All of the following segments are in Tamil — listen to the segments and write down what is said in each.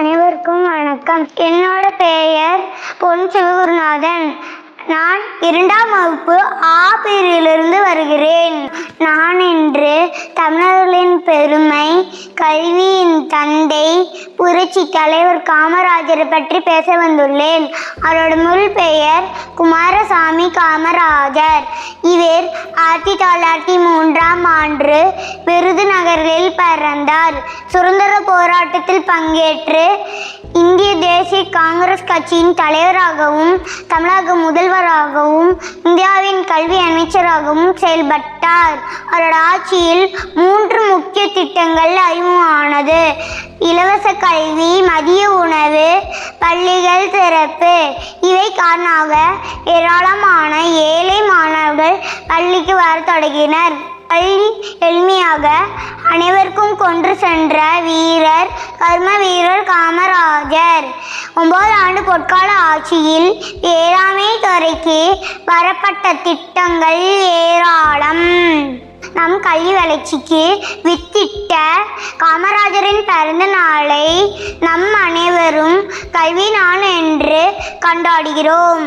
அனைவருக்கும் வணக்கம். என்னோட பெயர் பொன் சிவகுருநாதன் நான் இரண்டாம் வகுப்பு ஆ பிரிவிலிருந்து வருகிறேன். நான் இன்று தமிழர்களின் பெருமை தந்தை புரட்சி தலைவர் காமராஜரை பற்றி பேச வந்துள்ளேன். அவரோட முழு பெயர் குமாரசாமி காமராஜர். இவர் ஆயிரத்தி தொள்ளாயிரத்தி மூன்றாம் ஆண்டு விருதுநகரில் பிறந்தார். சுதந்திர போராட்டத்தில் பங்கேற்று இந்திய தேசிய காங்கிரஸ் கட்சியின் தலைவராகவும் தமிழக முதல்வராகவும் இந்தியாவின் கல்வி அமைச்சராகவும் செயல்பட்டார். அவரோட ஆட்சியில் மூ முக்கிய திட்டங்கள் அறிமுகமானது. இலவச கல்வி மதிய உணவு பள்ளிகள் திறப்பு. இவை காரணமாக ஏராளமான ஏழை மாணவர்கள் பள்ளிக்கு வரத் தொடங்கினர். பள்ளி எளிமையாக அனைவருக்கும் கொன்று சென்ற வீரர் கர்ம வீரர் காமராஜர். ஒன்பது ஆண்டு பொற்கால ஆட்சியில் வேளாண்மை துறைக்கு வரப்பட்ட திட்டங்கள் ஏராளம். நம் கல்வி வளர்ச்சிக்கு வித்திட்ட காமராஜரின் பிறந்த நாளை நம் அனைவரும் கல்வி நான் என்று கொண்டாடுகிறோம்.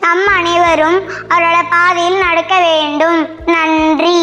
நம் அனைவரும் அவரோட பாதையில் நடக்க வேண்டும். நன்றி.